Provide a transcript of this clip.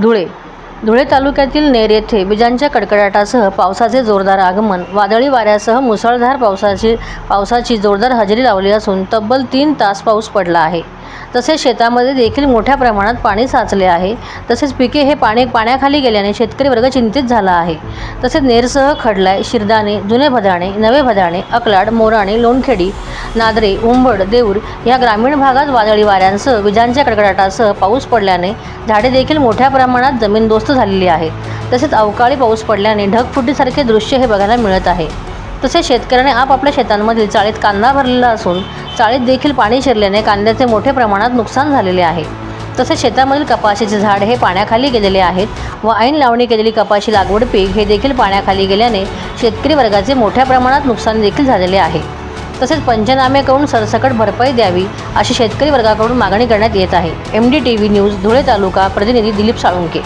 धुळे. धुळे तालुक्यातील नेर येथे विजांच्या कडकडाटासह पावसाचे जोरदार आगमन. वादळी वाऱ्यासह मुसळधार पावसाची पावसाची जोरदार हजेरी लावली असून तब्बल तीन तास पाऊस पडला आहे. तसेच शेतामध्ये देखील मोठ्या प्रमाणात पाणी साचले आहे. तसेच पिके हे पाणी पाण्याखाली गेल्याने शेतकरी वर्ग चिंतित झाला आहे. तसेच नेरसह खडलाय शिरदाणे जुने भदाणे नवे भदाणे अकलाड मोराणे लोणखेडी नादरे उंबड देऊर या ग्रामीण भागात वादळी वाऱ्यांसह विजांच्या कडकडाटासह पाऊस पडल्याने झाडे देखील मोठ्या प्रमाणात जमीनदोस्त झालेली आहेत. तसेच अवकाळी पाऊस पडल्याने ढगफुटीसारखे दृश्य हे बघायला मिळत आहे. तसेच शेतकऱ्याने आपापल्या शेतांमधील चाळीत कांदा भरलेला असून चाळीत देखील पाणी शिरल्याने कांद्याचे मोठ्या प्रमाणात नुकसान झालेले आहे. तसेच शेतामधील कपाशीचे झाड हे पाण्याखाली गेलेले आहेत व ऐन लावणी केलेली कपाशी लागवड पीक हे देखील पाण्याखाली गेल्याने शेतकरी वर्गाचे मोठ्या प्रमाणात नुकसान देखील झालेले आहे. तसेच पंचनामे करून सरसकट भरपाई द्यावी अशी शेतकरी वर्गाकडून मागणी करण्यात येत आहे. M D T V news Dhule तालुका प्रतिनिधी दिलीप साळुंके.